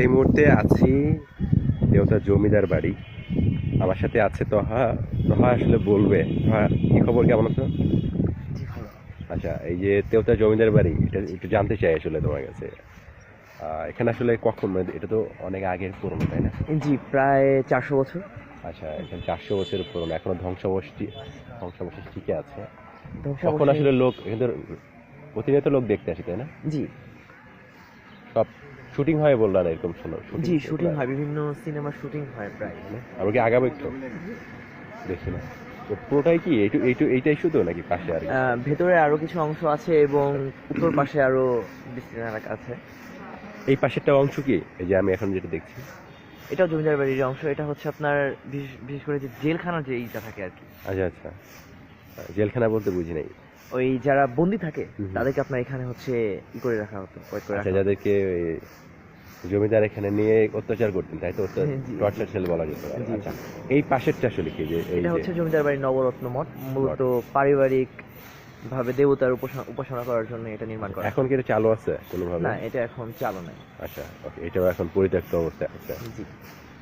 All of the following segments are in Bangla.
এই মুহূর্তে আছি দেওতা জমিদার বাড়ি। আমার সাথে আছে তহা। তহা আসলে বলবে। তহা কি খবর? কেমন আছো? আচ্ছা এই যে তেওতা জমিদার বাড়ি এটা একটু জানতে চাই আসলে তোমার কাছে। এখানে আসলে কখন? মানে এটা তো অনেক আগের পুরনো তাই না? জি প্রায় চারশো বছর। আচ্ছা এখানে চারশো বছরের পুরনো। এখনও ধ্বংসাবশেষ ধ্বংসাবশেষ টিকে আছে। কখন আসলে লোক এখানে প্রতিনিয়ত লোক দেখতে আসে তাই না? জি। সব শুটিং হয় বলল না এরকম শোনো জি শুটিং হয়। বিভিন্ন সিনেমার শুটিং হয় প্রায়। আমরা কি আগাবো একটু? দেখি না। তো পুরোটাই কি এইটু এইটু এইটাই শুধু নাকি পাশে আর? ভেতরে আরও কিছু অংশ আছে এবং উত্তর পাশে আরও বিস্তীর্ণ এলাকা আছে। এই পাশেরটা অংশ কি? এই যে আমি এখন যেটা দেখছি। এটাও জমিদার বাড়ির অংশ এটা হচ্ছে আপনার বিশেষ করে যে জেলখানা যে ইটা থাকে আর কি। আচ্ছা আচ্ছা। জেলখানা বলতে বুঝি নাই। ওই যারা বন্দি থাকে তাদেরকে আপনার এখানে হচ্ছে ই করে রাখা হতো করে আচ্ছা রাখা হতো। যাদেরকে ওই জমিদার এখানে নিয়ে অত্যাচার করতেন তাই তো? হ্যাঁ, টর্চার সেল বলা যেত। জি, আচ্ছা এই পাশেরটা আসলে কি? যে এই এটা যে হচ্ছে জমিদার বাড়ির নবরত্ন মঠ মূলত পারিবারিক ভাবে দেবতার উপাসনা উপাসনা করার জন্য এটা নির্মাণ করা এখন কি এটা চালু আছে কোনোভাবে? না এটা এখন চালু নাই। আচ্ছা ওকে এটাও এখন পরিত্যক্ত অবস্থায় আছে। জি।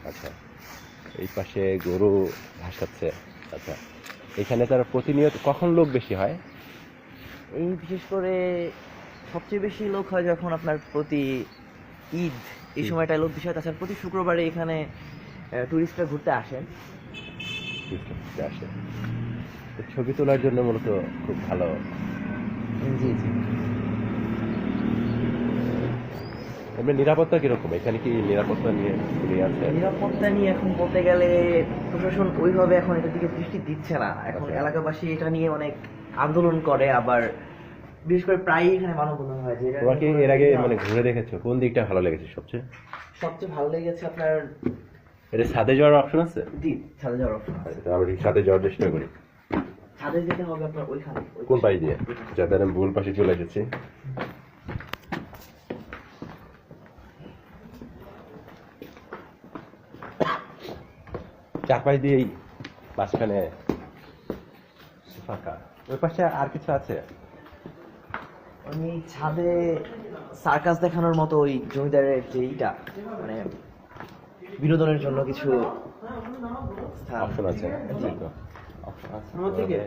আচ্ছা এই পাশে গরু ঘাস খাচ্ছে আচ্ছা এখানে তার প্রতিনিয়ত কখন লোক বেশি হয়? এই বিশেষ করে সবচেয়ে বেশি লোক হয় যখন আপনার প্রতি ঈদ এই সময়টা লোক বিষয় তাছাড়া প্রতি শুক্রবারে এখানে টুরিস্টরা ঘুরতে আসেন। বুঝতে আসে তো ছবি তোলার জন্য মূলত খুব ভালো। জি জি। এমনি নিরাপত্তা কীরকম? এখানে কি নিরাপত্তা নিয়ে নিয়ে আছে নিরাপত্তা নিয়ে এখন বলতে গেলে প্রশাসন ওইভাবে এখন এটার দিকে দৃষ্টি দিচ্ছে না। এখন আচ্ছা। এলাকাবাসী এটা নিয়ে অনেক আন্দোলন করে আবার বিশেষ করে প্রায়ই এখানে মানববন্ধন হয় যে তোমার কি এর আগে মানে ঘুরে দেখেছ? কোন দিকটা ভালো লেগেছে সবচেয়ে? সবচেয়ে ভালো লেগেছে আপনার এটা ছাদে যাওয়ার অপশন আছে? জি ছাদে যাওয়ার option আছে। তো আমরা ছাদে যাওয়ার চেষ্টা করি। ছাদে যেতে হবে আপনার ওইখানে কোন। পাশ দিয়ে? যাতে আমি ভুল পাশে চলে যাচ্ছি চার পাশ দিয়েই মাঝখানে ফাঁকা। ওই পাশে আর কিছু আছে? আমি ছাদে সার্কাস দেখানোর মতো ওই জমিদারের যে ইটা মানে বিনোদনের জন্য কিছু অপশন আছে জি। অপশন আছে আমার দিকে?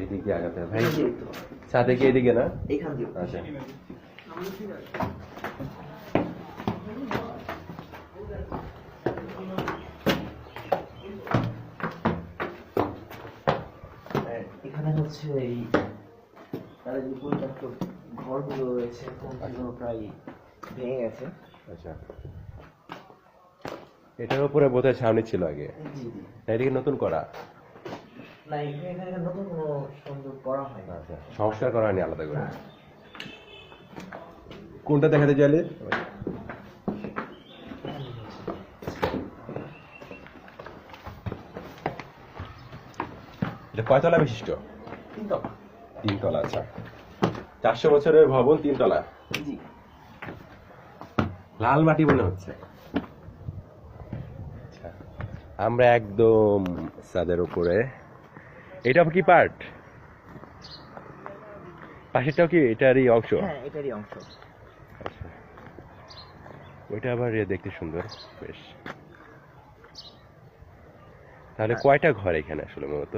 এই দিকে আগাতে ভাই ছাদে কি এদিকে না? এইখান দিয়ে। আচ্ছা। এখানে হচ্ছে এই তাদের যে পরিত্যক্ত ঘরগুলো রয়েছে কোনগুলো প্রায় ভেঙে গেছে। আচ্ছা। এটার উপরে বোধহয় ছাউনি ছিল আগে। না এটাকে নতুন করা? না এখানে নতুন কোনো সংযোগ করা হয় না আচ্ছা সংস্কার করা হয়নি আলাদা করে। কোনটা দেখাতে চাইলে? এটা কয়তলা বিশিষ্ট? কিন্তু তিনতলা আচ্ছা। চারশো বছরের ভবন তিনতলা। জি। লাল মাটি মনে হচ্ছে। আচ্ছা আমরা একদম ছাদের উপরে। এটা কি পার্ট পাশেরটাও কি এটারই অংশ? হ্যাঁ এটারই অংশ। আচ্ছা। ওইটা আবার দেখতে সুন্দর বেশ। তাহলে কয়টা ঘর এখানে আসলে মূলত?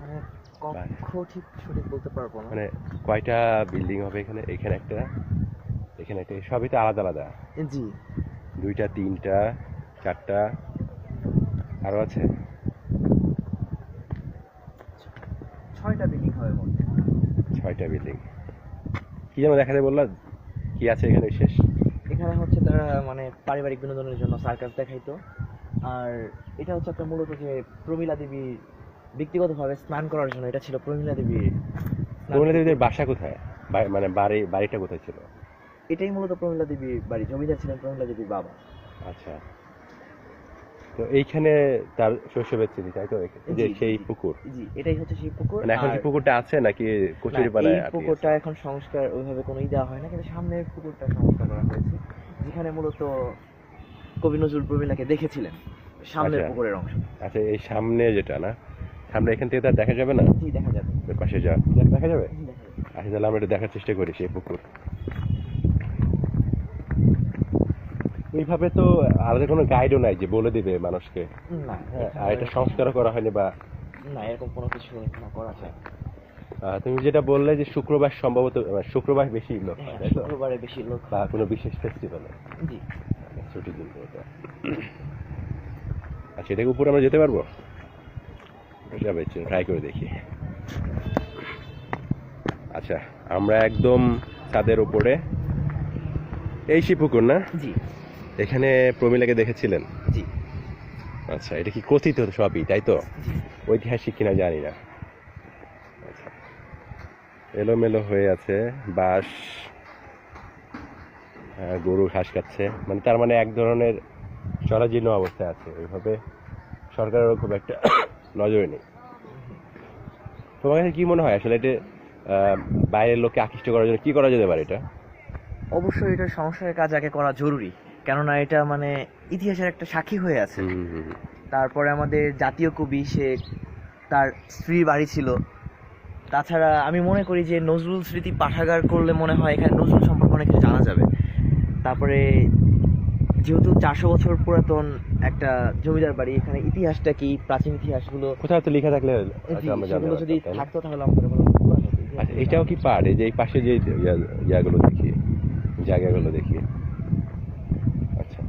মানে কক্ষ ঠিক সঠিক বলতে পারব না। মানে কয়টা বিল্ডিং হবে এখানে? এখানে একটা এখানে একটা সবই তো আলাদা আলাদা। জি। দুইটা তিনটা চারটা আরও আছে? ছয়টা বিল্ডিং হবে মোট। ছয়টা বিল্ডিং কি যেন দেখা যায় বললা? কি আছে এখানে শেষ এখানে হচ্ছে তারা মানে পারিবারিক বিনোদনের জন্য সার্কাস দেখাইতো। আর এটা হচ্ছে একটা মূলত যে প্রমীলা দেবী ব্যক্তিগতভাবে স্নান করার জন্য এটা ছিল প্রমীলা দেবী প্রমীলা দেবীদের বাসা কোথায়? মানে বাড়ি বাড়িটা কোথায় ছিল? এটাই মূলত প্রমীলা দেবীর বাড়ি জমিদার ছিলেন প্রমীলা দেবীর বাবা। আচ্ছা। তো এইখানে তার শৈশবের স্মৃতি তাই তো? যে সেই পুকুর। জি এটাই হচ্ছে সেই পুকুর। মানে এখন কি পুকুরটা আছে নাকি কচুরি এই পানায় পুকুরটা এখন সংস্কার ওইভাবে কোনো ই দেওয়া হয় না কিন্তু সামনের পুকুরটা সংস্কার করা হয়েছে যেখানে মূলত কবি নজরুল প্রমীলাকে দেখেছিলেন সামনের আচ্ছা। পুকুরের অংশ। আচ্ছা এই সামনে যেটা না সামনে এখান থেকে তার দেখা যাবে না? দেখা যাবে। ওই পাশে যা। দেখা যাবে? আচ্ছা তাহলে আমরা এটা দেখার চেষ্টা করি সেই পুকুর। এইভাবে তো আলাদা কোনো গাইডও নাই যে বলে দিবে মানুষকে। না আর এটা সংস্কারও করা হয়নি বা না এরকম কোনো কিছু করা তুমি যেটা বললে যে শুক্রবার সম্ভবত শুক্রবার বেশি লোক হয় তাই তো? শুক্রবারে বেশি লোক বা কোনো বিশেষ ফেস্টিভ্যালে জি। ছুটির দিন আচ্ছা এটাকে উপরে আমরা যেতে পারব? যাবে ট্রাই করে দেখি। আচ্ছা আমরা একদম ছাদের উপরে। এই শিবপুকুর না? জি। এখানে প্রমিলাকে দেখেছিলেন? জি। আচ্ছা এটা কি কথিত সবই তাই তো? ঐতিহাসিক কিনা জানি না। আচ্ছা এলোমেলো হয়ে আছে বাঁশ আহ, গরু ঘাস খাচ্ছে। মানে তার মানে এক ধরনের জরাজীর্ণ অবস্থায় আছে। ওইভাবে সরকারেরও খুব একটা নজরে নেই তোমার কাছে কি মনে হয়? আসলে এটা বাইরের লোককে আকৃষ্ট করার জন্য কি করা যেতে পারে এটা? অবশ্যই এটা সংসারের কাজ আগে করা জরুরি। কেননা এটা মানে ইতিহাসের একটা সাক্ষী হয়ে আছে। তারপরে আমাদের জাতীয় কবি সে তার স্ত্রীর বাড়ি ছিল। তাছাড়া আমি মনে করি যে নজরুল স্মৃতি পাঠাগার করলে মনে হয় এখানে নজরুল সম্পর্কে অনেক কিছু জানা যাবে। তারপরে যেহেতু চারশো বছর পুরাতন একটা জমিদার বাড়ি এখানে ইতিহাসটা কি প্রাচীন ইতিহাসগুলো? কোথাও তো লেখা থাকলে সেগুলো যদি? থাকতো তাহলে আমাদের কোনো প্রবলেম হতো। আচ্ছা এটাও কি এই যে এই পাশে যে ইয়া- ইয়াগুলো দেখি জায়গাগুলো দেখি। আচ্ছা।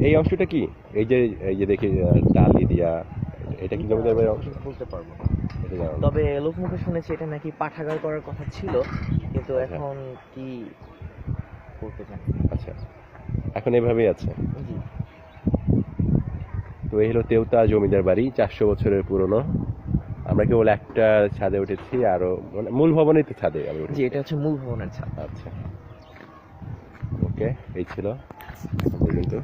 এই অংশটা কি? এই যে এই যে দেখি টালি দিয়া এটা কি জমিদার বাড়ির অংশ? বলতে পারব। তবে লোকমুখে শুনেছি এটা নাকি পাঠাগার করার কথা ছিল কিন্তু আচ্ছা। এখন কি করতে চান আচ্ছা। এখন এভাবেই আছে। তো এই হলো তেওতা জমিদার বাড়ি চারশো বছরের পুরনো। আমরা কেবল একটা ছাদে উঠেছি আরও মানে মূল ভবনেই তো ছাদে আমি জি এটা হচ্ছে মূল ভবনের ছাদ। আচ্ছা। ওকে এই ছিল। কিন্তু